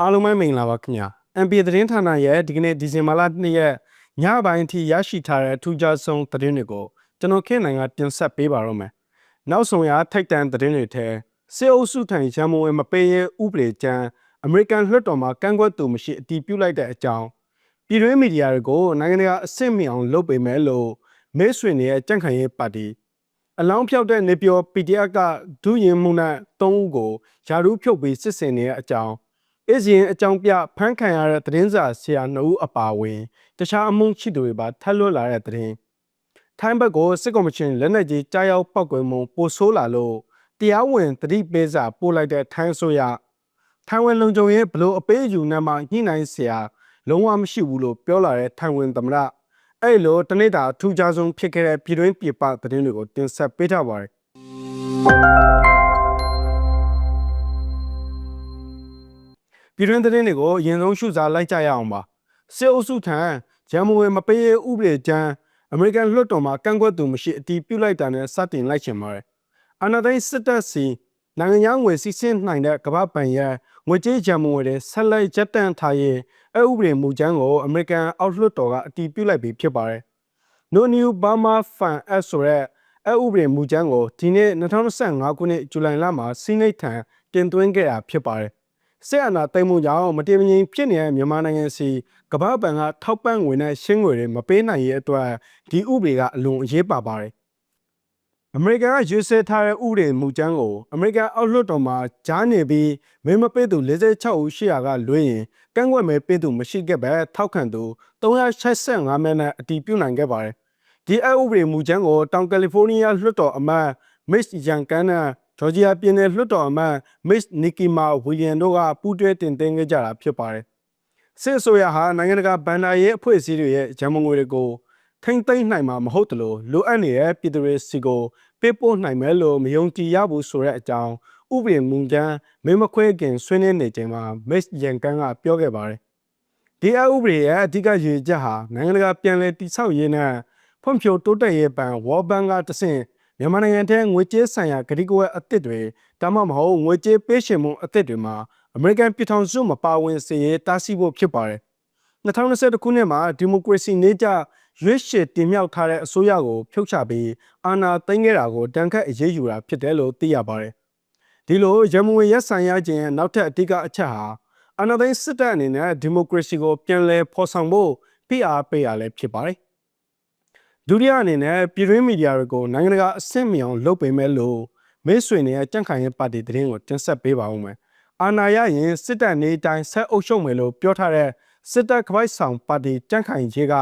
အားလုံးပဲမင်္ဂလာပါခင်ဗျာ MPA သတင်းဌာနရဲ့ဒီကနေ့ဒီဇင်ဘာလ2ရက်ညပိုင်းအထိရရှိထားတဲ့ထူးခြားဆုံးသတင်းတွေကိုကျွန်တော်ခင်နိုင်ကတင်ဆက်ပေးပါတော့မယ်နောက်ဆုံးရထိုက်တန်သတင်းတွေထဲစေအုပ်စုထိုင်ရန်မုံဝင်မပေးရဲဥပဒေကျမ်းအမေရိကန်လွှတ်တော်မှာကန့်ကွက်သူမရှိအတည်ပြုလိုက်တဲ့အကြောင်းပြည်တွင်းမီဒီယာတွေကိုနိုင်ငံတကာအဆင့်မြင့်အောင်လုပ်ပေးမယ်လို့မဲဆွေနေရဲ့ကြန့်ခိုင်ရေးပါတီအလောင်းဖြောက်တဲ့နေပြော PDF ကဒုရင်မှုနဲ့၃ဦးကိုယာရုဖြုတ်ပြီးစစ်စင်နေတဲ့အကြောင်း အေဂျင်အကြောင်းပြဖမ်းခံရတဲ့သတင်းစာဆရာနှုတ်အပါဝင်တခြားအမှုရှိသူတွေပါထပ်လွတ်လာတဲ့သတင်းထိုင်းဘက်ကိုစစ်ကော်မရှင်လက်နက်ကြီးကြားရောက်ပောက်ကွယ်မှုပိုဆိုးလာလို့တရားဝင်တတိပေးစာပို့လိုက်တဲ့ထိုင်းဆိုရထိုင်းဝင်လုံခြုံရေးဘလို့အပေးအယူနဲ့မှညှိနှိုင်းဆရာလုံးဝမရှိဘူးလို့ပြောလာတဲ့ထိုင်ဝင်သမ္မတအဲ့လိုတနေ့တာအထူးခြားဆုံးဖြစ်ခဲ့တဲ့ပြည်တွင်းပြည်ပသတင်းတွေကိုတင်ဆက်ပေးထားပါတယ် ပြည်တွင်းသတင်းတွေကိုအရင်ဆုံးရှုစားလိုက်ကြရအောင်ပါစစ်အုပ်စုထံဂျမ်မွေမပေးရဥပဒေကျမ်းအမေရိကန်လွှတ်တော်မှာကန့်ကွက်သူမရှိအတီးပြုတ်လိုက်တာနဲ့စတင်လိုက်ရှင်ပါတယ်အာဏာသိမ်းစစ်တပ်စီနိုင်ငံသားငွေစီးဆင်းနိုင်တဲ့ကမ္ဘာပန်ရဲ့ငွေကြေးဂျမ်မွေတွေဆက်လက်ရပ်တန့်ထားရင်အဥပဒေမူကြမ်းကိုအမေရိကန်အောက်လွှတ်တော်ကအတည်ပြုလိုက်ပြီးဖြစ်ပါတယ်။ No New Burma Fund Act ဆိုတဲ့အဥပဒေမူကြမ်းကိုဒီနေ့2025ခုနှစ်ဇူလိုင်လမှာစီနိတ်ထံတင်သွင်းခဲ့တာဖြစ်ပါတယ်။ စစ်အာဏာသိမ်းမှုကြောင့်မတည်မငြိမ်ဖြစ်နေတဲ့မြန်မာနိုင်ငံစီကမ္ဘာပံကထောက်ပံ့ငွေနဲ့ရှင်းငွေတွေမပေးနိုင်ရဲ့အတွက်ဒီဥပဒေကအလွန်အရေးပါပါတယ်။အမေရိကန်ကရွေးဆဲထားတဲ့ဥပဒေမူကြမ်းကိုအမေရိကန်အောက်လွှတ်တော်မှာကြားနေပြီးမင်းမပေးသူ46ဦးရှိရာကလွှဲရင်ကန့်ကွက်မဲပေးသူမရှိခဲ့ပဲထောက်ခံသူ385မဲနဲ့အတည်ပြုနိုင်ခဲ့ပါတယ်။ဒီအဥပဒေမူကြမ်းကိုတောင်ကယ်လီဖိုးနီးယားလွှတ်တော်အမတ် Mitch Youngkin နဲ့ ဂျော်ဂျီယာပြည်နယ်လွှတ်တော်အမတ် Mitch Nikima Williams တို့ကပူးတွဲတင်သွင်းခဲ့ကြတာဖြစ်ပါတယ်။စစ်အစိုးရဟာနိုင်ငံတကာဗန်ဒါရေးအဖွဲ့အစည်းတွေရဲ့ဂျမငွေတွေကိုထိမ့်သိမ့်နိုင်မှာမဟုတ်တယ်လို့လိုအပ်နေတဲ့ပြည်သူတွေစီကိုပေးပို့နိုင်မယ်လို့မယုံကြည်ရဘူးဆိုတဲ့အကြောင်းဥပဒေမူကြမ်းမင်းမခွဲခင်ဆွေးနွေးနေချိန်မှာမစ်ယန်ကန်ကပြောခဲ့ပါတယ်။ဒီအဥပဒေရဲ့အဓိကရည်ချက်ဟာနိုင်ငံတကာပြန်လည်တည်ဆောက်ရေးနဲ့ဖွံ့ဖြိုးတိုးတက်ရေးပန် World Bank ကတဆင့် မြန်မာနိုင်ငံထဲငွေကြေးဆိုင်ရာကတိကဝတ်အသစ်တွေဒါမှမဟုတ်ငွေကြေးပေးရှင်မှုအသစ်တွေမှာအမေရိကန်ပြည်ထောင်စုမပါဝင်စေရေးတားဆီးဖို့ဖြစ်ပါတယ်။2021ခုနှစ်မှာဒီမိုကရေစီနေကြရွေးရှယ်တင်မြှောက်ထားတဲ့အစိုးရကိုဖြုတ်ချပြီးအာဏာသိမ်းခဲ့တာကိုတန်ခတ်အရေးယူတာဖြစ်တယ်လို့သိရပါတယ်။ဒီလိုရမဝင်ရက်ဆိုင်ရခြင်းရဲ့နောက်ထပ်အဓိကအချက်ဟာအာဏာသိမ်းစစ်တပ်အနေနဲ့ဒီမိုကရေစီကိုပြန်လည်ဖော်ဆောင်ဖို့ဖိအားပေးရလဲဖြစ်ပါတယ်။ ဒုတိယအနေနဲ့ပြည်တွင်းမီဒီယာတွေကိုနိုင်ငံတကာအဆင့်မြင့်လုပ်ပေးမယ်လို့မေးဆွေနေတဲ့ကြန့်ခိုင်ရဲ့ပါတီသတင်းကိုတင်ဆက်ပေးပါဦးမယ်။အာဏာရရင်စစ်တပ်နေတိုင်းဆက်အုပ်ချုပ်မယ်လို့ပြောထားတဲ့စစ်တပ်ကပိုက်ဆောင်ပါတီကြန့်ခိုင်ကြီးက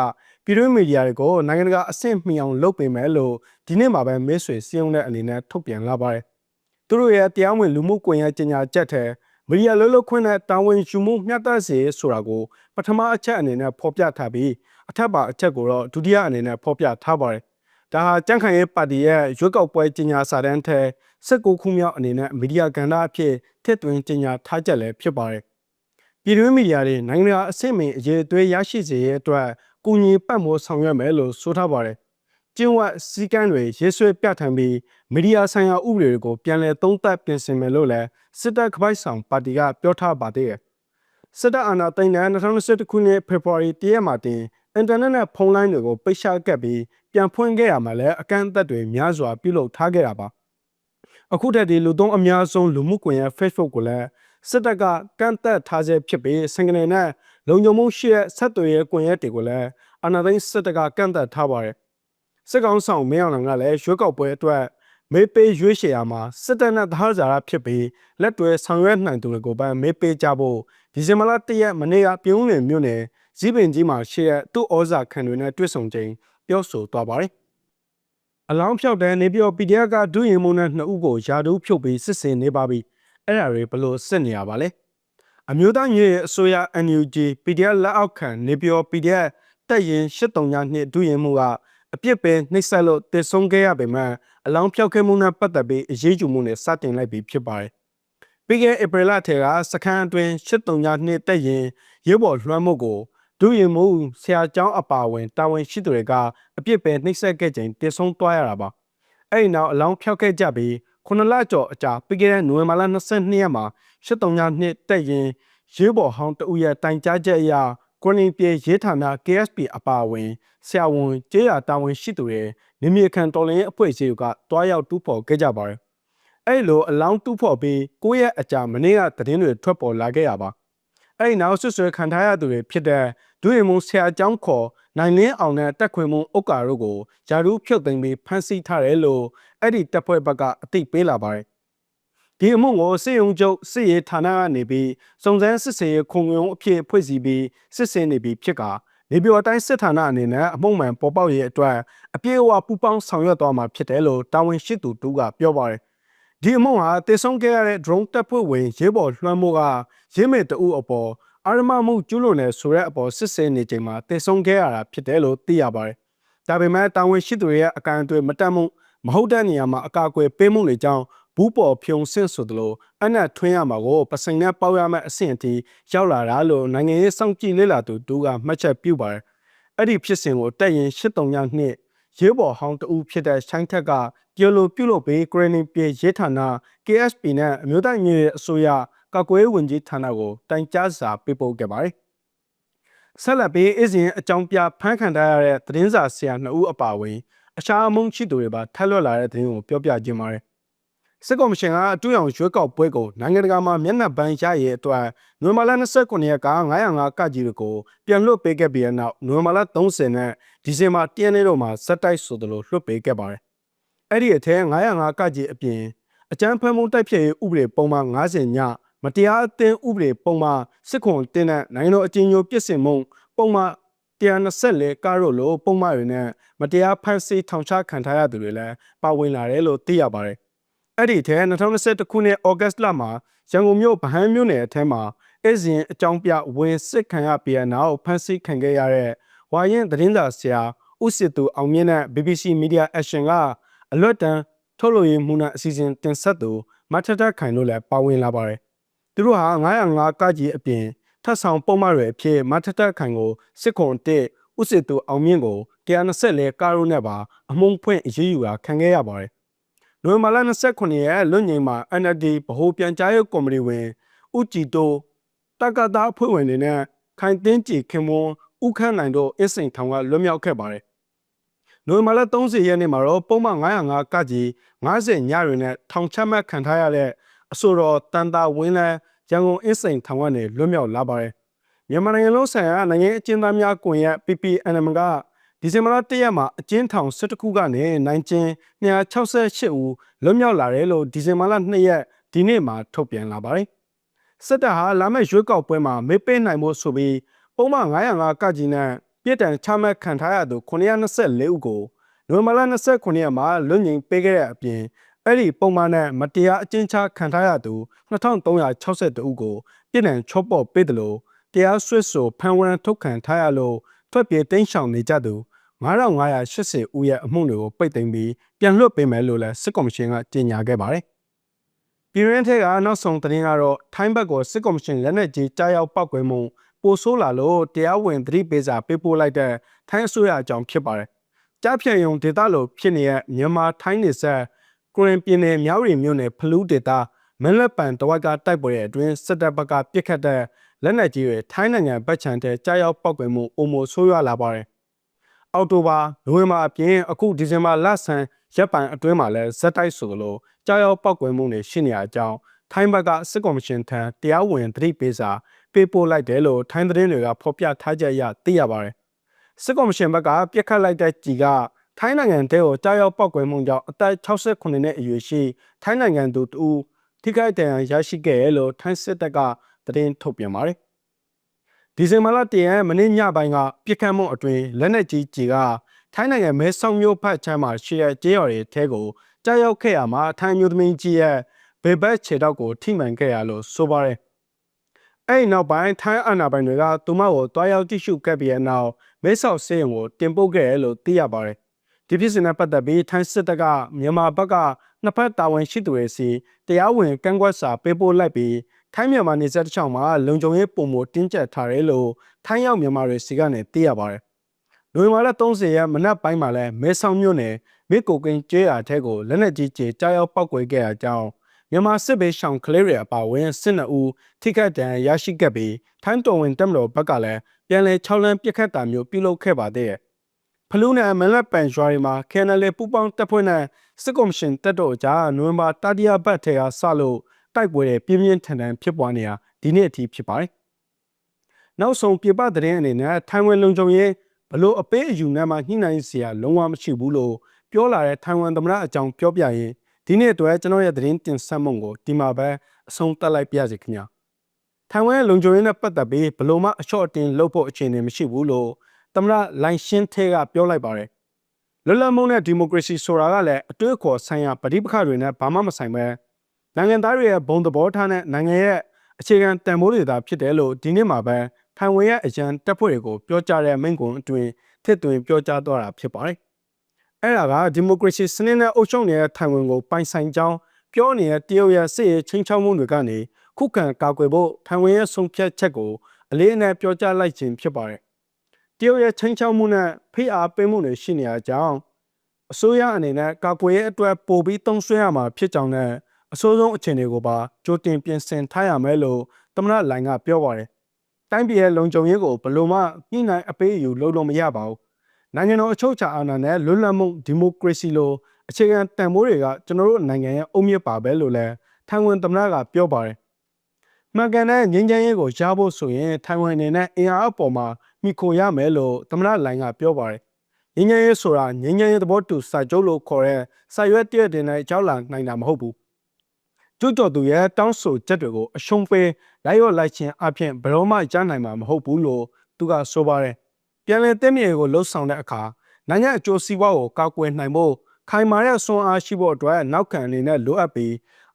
ပြည်တွင်းမီဒီယာတွေကိုနိုင်ငံတကာအဆင့်မှီအောင်လုပ်ပေးမယ်လို့ဒီနေ့မှာပဲမဲဆွေစည်းရုံးတဲ့အနေနဲ့ထုတ်ပြန်လာပါတယ်။သူတို့ရဲ့တရားဝင်လူမှုကွန်ရက်ကြေညာချက်ထဲမီဒီယာလုံးလုံးခွင့်နဲ့တာဝန်ယူမှုမျှတစေဆိုတာကိုပထမအချက်အနေနဲ့ဖော်ပြထားပြီး အထက်ပါအချက်ကိုတော့ဒုတိယအနေနဲ့ဖော်ပြထားပါတယ်။ဒါဟာကြန့်ခိုင်ရေးပါတီရဲ့ရွေးကောက်ပွဲကြေညာစာတမ်းထဲ19ခုမြောက်အနေနဲ့မီဒီယာကဏ္ဍအဖြစ်ထည့်သွင်းကြေညာထားချက်လည်းဖြစ်ပါတယ်။ပြည်တွင်းမီဒီယာတွေနိုင်ငံတကာအဆင့်မြင့်အရေးအသွေးရရှိစေရတဲ့အတွက်ကူညီပတ်မိုးဆောင်ရွက်မယ်လို့ဆိုထားပါတယ်။ကျင်းဝတ်စည်းကမ်းတွေရေးဆွဲပြဋ္ဌာန်းပြီးမီဒီယာဆိုင်ရာဥပဒေတွေကိုပြန်လည်သုံးသပ်ပြင်ဆင်မယ်လို့လည်းစစ်တပ်ခပိုက်ဆောင်ပါတီကပြောထားပါသေးတယ်။စစ်တပ်အာဏာသိမ်းတဲ့2021ခုနှစ်ဖေဖော်ဝါရီတရက်မှာတင် အင်တာနက်နဲ့ဖုန်းလိုင်းတွေကိုပိတ်ချကပ်ပြီးပြန်ဖွင့်ခဲ့ရမှာလည်းအကန့်အသတ်တွေများစွာပြုလုပ်ထားခဲ့တာပါ။အခုတည်းဒီလူသုံးအများဆုံးလူမှုကွန်ရက် Facebook ကိုလည်းစစ်တပ်ကကန့်သက်ထားဆဲဖြစ်ပြီးစင်ကနေနဲ့လုံခြုံမှုရှိတဲ့ဆက်သွယ်ရေးကွန်ရက်တွေကိုလည်းအာဏာသိမ်းစစ်တပ်ကကန့်သက်ထားပါတယ်စစ်ကောင်ဆောင်မင်းအောင်လှိုင်ကလည်းရွေးကောက်ပွဲအတွက်မေးပေးရွေးချယ်ရမှာစစ်တပ်နဲ့သဟဇာရဖြစ်ပြီးလက်တွဲဆောင်ရွက်နိုင်သူတွေကိုပန်းမေးပေးကြဖို့ဒီဇင်ဘာလ၁ရက်မနေ့ကပြုံးလင်မြို့နယ် ဇီးပင်ကြီးမှာရှိတဲ့သူ့ဩဇာခံတွေနဲ့တွေ့ဆုံချိန်ပြောဆိုသွားပါတယ်အလောင်းဖြောက်တဲ့နေပြော PDF ကဒုရင်မုံနဲ့နှစ်ဦးကိုယာဒူးဖြုတ်ပြီးစစ်စင်နေပါပြီအဲ့ဒါတွေဘလို့စစ်နေရပါလဲအမျိုးသားရေးအစိုးရ NUG PDF လက်အောက်ခံနေပြော PDF တက်ရင်83ညနှစ်ဒုရင်မှုကအပြစ်ပဲနှိပ်စက်လို့တည်ဆုံးခဲ့ရပေမဲ့အလောင်းဖြောက်ခဲ့မှုနဲ့ပတ်သက်ပြီးအရေးယူမှုနဲ့စတင်လိုက်ပြီးဖြစ်ပါတယ်။ပြီးခဲ့ဧပြီလထဲကစခန်းအတွင်း83ညနှစ်တက်ရင်ရဲဘော်လွှမ်းမှုကို ဒုရင်မှုဆရာကျောင်းအပါဝင်တာဝန်ရှိသူတွေကအပြစ်ပဲနှိပ်စက်ခဲ့ချိန်တည်ဆုံးသွားရတာပါ။အဲ့ဒီနောက်အလောင်းဖြောက်ခဲ့ကြပြီးခုနှစ်လကျော်အကြာပြီးခဲ့တဲ့နိုဝင်ဘာလ22ရက်မှာ83ညနှစ်တက်ရင်ရဲဘော်ဟောင်းတဦးရဲ့တိုင်ကြားချက်အရကွန်ရင်ပြေရဲဌာန KSP အပါအဝင်ဆရာဝန်ကျေးရတာဝန်ရှိသူတွေနေမြေခံတော်လှန်ရေးအဖွဲ့အစည်းတွေကတွားရောက်တူးဖော်ခဲ့ကြပါတယ်။အဲ့လိုအလောင်းတူးဖော်ပြီးကိုယ့်ရဲ့အကြာမနေ့ကသတင်းတွေထွက်ပေါ်လာခဲ့ရပါအဲ့ဒီနောက်ဆွဆွဲခံထားရသူတွေဖြစ်တဲ့ ဒုရင်မုံဆရာအကြောင်းခေါ်နိုင်လင်းအောင်နဲ့တက်ခွေမုံဥက္ကာတို့ကိုယာရုဖြုတ်သိမ်းပြီးဖမ်းဆီးထားတယ်လို့အဲ့ဒီတပ်ဖွဲ့ဘက်ကအသိပေးလာပါတယ်ဒီအမှုကိုစစ်ရုံချုပ်စစ်ရေးဌာနကနေပြီးစုံစမ်းစစ်ဆေးရေးခုံရုံးအဖြစ်ဖွဲ့စည်းပြီးစစ်ဆေးနေပြီးဖြစ်ကနေပြည်တော်တိုင်းစစ်ဌာနအနေနဲ့အမှုမှန်ပေါ်ပေါက်ရေးအတွက်အပြည့်အဝပူးပေါင်းဆောင်ရွက်သွားမှာဖြစ်တယ်လို့တာဝန်ရှိသူတူကပြောပါတယ်ဒီအမှုဟာတေဆုံးခဲ့ရတဲ့ drone တပ်ဖွဲ့ဝင်ရဲဘော်လွှမ်းမိုးကရဲမေတအုပ်အပေါ် အာရမမှုကျူးလွန်နေဆိုတဲ့အပေါ်စစ်ဆေးနေချိန်မှာတေဆုံးခဲ့ရတာဖြစ်တယ်လို့သိရပါတယ်ဒါပေမဲ့တာဝန်ရှိသူတွေရဲ့အကန့်အသတ်မတက်မှုမဟုတ်တဲ့နေရာမှာအကာအကွယ်ပေးမှုတွေကြောင့်ဘူးပေါ်ဖြုံဆင့်ဆိုသလိုအနက်ထွင်းရမှာကိုပစိန်နဲ့ပေါက်ရမယ့်အဆင့်အထိရောက်လာတာလို့နိုင်ငံရေးစောင့်ကြည့်လေ့လာသူတူကမှတ်ချက်ပြုပါတယ်။အဲ့ဒီဖြစ်စဉ်ကိုတက်ရင်83ညနှစ်ရဲဘော်ဟောင်းတူဖြစ်တဲ့ရှိုင်းထက်ကပြောလိုပြုလုပ်ပြီးဂရနီပြေရဲဌာန KSP နဲ့အမျိုးသားညီရဲ့အစိုးရ ကာကွယ်ရေးဝန်ကြီးဌာနကိုတိုင်ကြားစာပေးပို့ခဲ့ပါတယ်။ဆက်လက်ပြီးအစဉ်အကြောင်းပြဖမ်းခံထားရတဲ့သတင်းစာဆရာနှစ်ဦးအပါအဝင်အခြားအမုန်းရှိသူတွေပါထက်လွတ်လာတဲ့သတင်းကိုပြောပြခြင်းပါတယ်။စစ်ကော်မရှင်ကအတူရောင်ရွေးကောက်ပွဲကိုနိုင်ငံတကာမှာမျက်နှာပန်းရရဲ့အတွက်နိုဝင်ဘာလ29ရက်က905ကကြီးတွေကိုပြန်လွှတ်ပေးခဲ့ပြီးတဲ့နောက်နိုဝင်ဘာလ30နဲ့ဒီဇင်ဘာ10ရက်နေ့တို့မှာစက်တိုက်ဆိုသလိုလွှတ်ပေးခဲ့ပါတယ်။အဲ့ဒီအထက်905ကကြီးအပြင်အကြမ်းဖက်မှုတိုက်ဖျက်ရေးဥပဒေပုံမှန်90ည မတရားအသင်းဥပဒေပုံမှန်စစ်ခွန်တင်းတဲ့နိုင်ငံတော်အကြီးအကျယ်ပြစ်စင်မှုပုံမှန်124ကားတို့လိုပုံမှန်တွေနဲ့မတရားဖမ်းဆီးထောင်ချခံထားရသူတွေလည်းပါဝင်လာတယ်လို့သိရပါတယ်။အဲ့ဒီထဲ2021ခုနှစ်ဩဂတ်လမှာရန်ကုန်မြို့ဗဟန်းမြို့နယ်အထက်မှာအဇင်အကြောင်းပြဝင်စစ်ခံရပြီးနောက်ဖမ်းဆီးခံခဲ့ရတဲ့ဝါရင်သတင်းစာဆရာဦးစစ်သူအောင်မြင့်နဲ့ BBC Media Action ကအလွတ်တန်းထုတ်လို့ရမှုနဲ့အစီအစဉ်တင်ဆက်သူမထထခိုင်တို့လည်းပါဝင်လာပါတယ်။ သူတို့ဟာ905ကကြီးအပြင်ထပ်ဆောင်ပုံမှန်တွေအဖြစ်မထထခိုင်ကိုစစ်ခွန်တစ်ဥစစ်သူအောင်မြင့်ကို124ကားရိုးနဲ့ပါအမုံဖွင့်အရေးယူတာခံခဲ့ရပါတယ်။နိုဝင်ဘာလ29ရက်လွတ်ငိမ်မှာ NLD ဗဟိုပြန်ကြားရေးကော်မတီဝင်ဦးကြည်တိုးတက္ကသအဖွဲ့ဝင်တွေနဲ့ခိုင်တင်းကြည်ခင်မွန်းဥခန့်နိုင်တို့အစ်စိန်ထောင်ကလွတ်မြောက်ခဲ့ပါတယ်။နိုဝင်ဘာလ30ရက်နေ့မှာတော့ပုံမှန်905ကကြီး90ညတွေနဲ့ထောင်ချမှတ်ခံထားရတဲ့ အဆိုတော်တန်တာဝင်းလန်းရန်ကုန်အစ်စိန်ထောင်ကနေလွတ်မြောက်လာပါတယ်။မြန်မာနိုင်ငံလုံးဆိုင်ရာနိုင်ငံအကျဉ်းသားများကွန်ရက် PPNM ကဒီဇင်ဘာလ1ရက်မှာအကျဉ်းထောင်12ခုကနေနိုင်ကျင်း268ဦးလွတ်မြောက်လာတယ်လို့ဒီဇင်ဘာလ2ရက်ဒီနေ့မှာထုတ်ပြန်လာပါတယ်။စစ်တပ်ဟာလာမယ့်ရွေးကောက်ပွဲမှာမေးပေးနိုင်ဖို့ဆိုပြီးပုံမှန်905ကကြီးနဲ့ပြည်တံချမှတ်ခံထားရသူ924ဦးကိုနိုဝင်ဘာလ29ရက်မှာလွတ်ငြိမ်ပေးခဲ့တဲ့အပြင် အဲ့ဒီပုံမှန်နဲ့မတရားအကျဉ်းချခံထားရသူ2362ဦးကိုပြည်နယ်ချော့ပေါ့ပေးတယ်လို့တရားစွဲဆိုဖန်ဝရန်ထုတ်ခံထားရလို့ထွက်ပြေးတိမ်းရှောင်နေကြသူ9580ဦးရဲ့အမှုတွေကိုပိတ်သိမ်းပြီးပြန်လွှတ်ပေးမယ်လို့လည်းစစ်ကော်မရှင်ကကြေညာခဲ့ပါတယ်။ပြည်ရင်းထက်ကနောက်ဆုံးသတင်းကတော့ထိုင်းဘက်ကိုစစ်ကော်မရှင်လက်နက်ကြီးကြားရောက်ပောက်ကွဲမှုပိုဆိုးလာလို့တရားဝင်သတိပေးစာပေးပို့လိုက်တဲ့ထိုင်းအစိုးရအကြောင်းဖြစ်ပါတယ်။ကြားဖြတ်ယုံဒေသလိုဖြစ်နေတဲ့မြန်မာထိုင်းနေဆက် ကိုရင်ပြည်နယ်မြောက်ရီမြို့နယ်ဖလူးဒေသမင်းလက်ပံတဝိုက်ကတိုက်ပွဲအတွင်းစစ်တပ်ဘက်ကပြစ်ခတ်တဲ့လက်နက်ကြီးတွေထိုင်းနိုင်ငံဗတ်ချန်တဲ့ကြားရောက်ပောက်ကွယ်မှုအုံမိုဆိုးရွားလာပါတယ်။အောက်တိုဘာနိုဝင်ဘာအပြင်အခုဒီဇင်ဘာလဆန်းရက်ပိုင်းအတွင်းမှာလည်းဇက်တိုက်ဆိုလိုကြားရောက်ပောက်ကွယ်မှုတွေရှိနေတဲ့အကြောင်းထိုင်းဘက်ကစစ်ကော်မရှင်ထံတရားဝင်သတိပေးစာပေးပို့လိုက်တယ်လို့ထိုင်းသတင်းတွေကဖော်ပြထားကြရသိရပါတယ်။စစ်ကော်မရှင်ဘက်ကပြစ်ခတ်လိုက်တဲ့ကြီးက ထိုင်းနိုင်ငံတဲကိုကြားရောက်ပောက်ကွယ်မှုကြောင့်အသက်68နှစ်အရွယ်ရှိထိုင်းနိုင်ငံသူတူထိခိုက်ဒဏ်ရာရရှိခဲ့ရလို့ထိုင်းစစ်တပ်ကသတင်းထုတ်ပြန်ပါတယ်။ဒီဇင်ဘာလ၁ရက်မနေ့ညပိုင်းကပြစ်ခတ်မှုအတွင်းလက်နက်ကြီးကြီးကထိုင်းနိုင်ငံမဲဆောက်မြို့ဖက်ချမ်းမှာရှိတဲ့ကျေးရွာတွေထဲကိုကြားရောက်ခဲ့ရမှာထိုင်းမျိုးသမီးကြီးရဲ့ဘေဘက်ခြေထောက်ကိုထိမှန်ခဲ့ရလို့ဆိုပါတယ်။အဲ့ဒီနောက်ပိုင်းထိုင်းအာဏာပိုင်တွေကသူမကိုတွားရောက်ကြည့်ရှုခဲ့ပြီးတဲ့နောက်မဲဆောက်ဆေးရုံကိုတင်ပို့ခဲ့ရလို့သိရပါတယ်။ ဒီဖြစ်စဉ်နဲ့ပတ်သက်ပြီးထိုင်းစစ်တပ်ကမြန်မာဘက်ကနှစ်ဖက်တာဝန်ရှိသူတွေစီတရားဝင်ကန့်ကွက်စာပေးပို့လိုက်ပြီးထိုင်းမြန်မာနေဆက်တစ်ချောင်းမှာလုံခြုံရေးပုံမတင်းကျပ်ထားတယ်လို့ထိုင်းရောက်မြန်မာတွေစီကနေသိရပါတယ်။နိုဝင်ဘာလ30ရက်မနက်ပိုင်းမှာလဲမဲဆောက်မြို့နယ်မိကိုကင်းကျေးရွာထဲကိုလက်နက်ကြီးကျေကြားရောက်ပောက်ကွဲခဲ့တဲ့အကြောင်းမြန်မာစစ်ဘေးရှောင်ကလေးတွေအပါအဝင်စစ်နှဦးထိခိုက်ဒဏ်ရာရရှိခဲ့ပြီးထိုင်းတော်ဝင်တက်မတော်ဘက်ကလည်းပြန်လည်6လမ်းပြစ်ခတ်တာမျိုးပြုလုပ်ခဲ့ပါသေးတယ်။ ဖလူးနဲ့မလတ်ပန်ရွာတွေမှာ KNL ပူပေါင်းတပ်ဖွဲ့နဲ့စစ်ကော်မရှင်တပ်တော်ကြားနိုဝင်ဘာတတိယပတ်ထဲကစလို့တိုက်ပွဲတွေပြင်းပြင်းထန်ထန်ဖြစ်ပွားနေတာဒီနေ့အထိဖြစ်ပါတယ်။နောက်ဆုံးပြပသတင်းအနေနဲ့ထိုင်ဝမ်လုံခြုံရေးဘလို့အပေးအယူနဲ့မှညှိနှိုင်းစရာလုံးဝမရှိဘူးလို့ပြောလာတဲ့ထိုင်ဝမ်သမ္မတအကြောင်းပြောပြရင်ဒီနေ့အတွက်ကျွန်တော်ရဲ့သတင်းတင်ဆက်မှုကိုဒီမှာပဲအဆုံးသတ်လိုက်ပါရစေခင်ဗျာထိုင်ဝမ်ရဲ့လုံခြုံရေးနဲ့ပတ်သက်ပြီးဘလို့မှအချော့အတင်လုပ်ဖို့အခြေအနေမရှိဘူးလို့ သမ္မတလိုင်ရှင်းထဲကပြောလိုက်ပါတယ်လွတ်လပ်မှုနဲ့ဒီမိုကရေစီဆိုတာကလည်းအတွေ့အခေါ်ဆိုင်ရာပဋိပက္ခတွေနဲ့ဘာမှမဆိုင်ပဲနိုင်ငံသားတွေရဲ့ဘုံသဘောထားနဲ့နိုင်ငံရဲ့အခြေခံတန်ဖိုးတွေသာဖြစ်တယ်လို့ဒီနေ့မှာပဲထိုင်ဝမ်ရဲ့အကြံတက်ဖွဲ့တွေကိုပြောကြားတဲ့မိန့်ခွန်းအတွင်းထစ်သွင်းပြောကြားသွားတာဖြစ်ပါတယ်။အဲ့ဒါကဒီမိုကရေစီစနစ်နဲ့အုပ်ချုပ်နေတဲ့ထိုင်ဝမ်ကိုပိုင်ဆိုင်ကြောင်းပြောနေတဲ့တရုတ်ရဲ့စစ်ရေးချင်းချောက်မှုတွေကနေခုခံကာကွယ်ဖို့ထိုင်ဝမ်ရဲ့ဆုံးဖြတ်ချက်ကိုအလေးအနက်ပြောကြားလိုက်ခြင်းဖြစ်ပါတယ်။တ ရုတ်ရဲ့ချင်းချောက်မှုနဲ့ဖိအားပေးမှုတွေရှိနေတဲ့အကြောင်းအစိုးရအနေနဲ့ကာကွယ်ရေးအတွက်ပို့ပြီးတုံးဆွဲရမှာဖြစ်ကြောင်းနဲ့အစိုးဆုံးအခြေအနေကိုပါကြိုတင်ပြင်ဆင်ထားရမယ်လို့သမ္မတလိုင်ကပြောပါတယ်။တိုင်းပြည်ရဲ့လုံခြုံရေးကိုဘယ်လိုမှညှိနှိုင်းအပေးအယူလုပ်လို့မရပါဘူး။နိုင်ငံတော်အချုပ်အခြာအာဏာနဲ့လွတ်လပ်မှုဒီမိုကရေစီလိုအခြေခံတန်ဖိုးတွေကကျွန်တော်တို့နိုင်ငံရဲ့အုံမြစ်ပါပဲလို့လည်းထိုင်ဝမ်သမ္မတကပြောပါတယ်။မှန်ကန်တဲ့ငြိမ်းချမ်းရေးကိုရဖို့ဆိုရင်ထိုင်ဝမ်အနေနဲ့အင်အားအပေါ်မှာ မိခိုရမယ်လို့သမ္မတလိုင်ကပြောပါတယ်။ငြိမ်းချမ်းရေးဆိုတာငြိမ်းချမ်းရေးသဘောတူစာချုပ်လို့ခေါ်တဲ့စာရွက်တည့်တဲ့နဲ့ကြောက်လာနိုင်တာမဟုတ်ဘူး။ကျွတ်တော်သူရဲ့တောင်းဆိုချက်တွေကိုအရှုံးပေးလိုက်ရော့လိုက်ခြင်းအပြင်ဘယ်တော့မှကြားနိုင်မှာမဟုတ်ဘူးလို့သူကဆိုပါတယ်။ပြန်လည်တည်မြဲကိုလှုပ်ဆောင်တဲ့အခါနိုင်ငံအကျိုးစီးပွားကိုကာကွယ်နိုင်ဖို့ခိုင်မာတဲ့ဆွမ်းအားရှိဖို့အတွက်နောက်ခံအနေနဲ့လိုအပ်ပြီး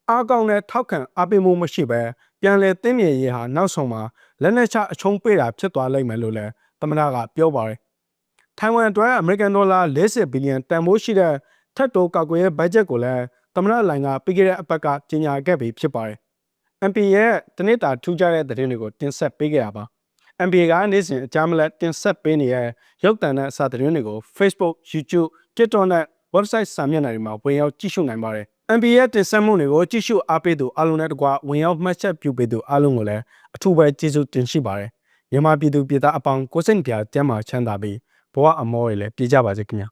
အားကောင်းတဲ့ထောက်ခံအားပေးမှုမရှိဘဲ ပြန်လည်တည်မြဲရေးဟာနောက်ဆုံးမှာလက်နက်ချအချုံးပေးတာဖြစ်သွားလိမ့်မယ်လို့လည်းသမ္မတကပြောပါတယ်။ထိုင်ဝမ်အတွက်အမေရိကန်ဒေါ်လာ40ဘီလီယံတန်ဖိုးရှိတဲ့ထပ်တိုးကာကွယ်ရေးဘတ်ဂျက်ကိုလည်းသမ္မတလိုင်ကပြီးခဲ့တဲ့အပတ်ကကြေညာခဲ့ပြီးဖြစ်ပါတယ်။ MP ရဲ့တနစ်တာထူးခြားတဲ့သတင်းတွေကိုတင်ဆက်ပေးခဲ့တာပါ။ MBA ကနေ့စဉ်အကြမ်းမလက်တင်ဆက်ပေးနေတဲ့ရုပ်သံနဲ့အစာသတင်းတွေကို Facebook, YouTube, TikTok နဲ့ website စာမျက်နှာတွေမှာဝင်ရောက်ကြည့်ရှုနိုင်ပါတယ်။ MBA ရဲ့တင်ဆက်မှုတွေကိုကြည့်ရှုအားပေးသူအားလုံးနဲ့တကွဝင်ရောက်မှတ်ချက်ပြုပေးသူအားလုံးကိုလည်းအထူးပဲကျေးဇူးတင်ရှိပါတယ်။မြန်မာပြည်သူပြည်သားအပေါင်းကိုစိတ်ပြကျမ်းမာချမ်းသာပြီးဘဝအမောတွေလည်းပြည့်ကြပါစေခင်ဗျာ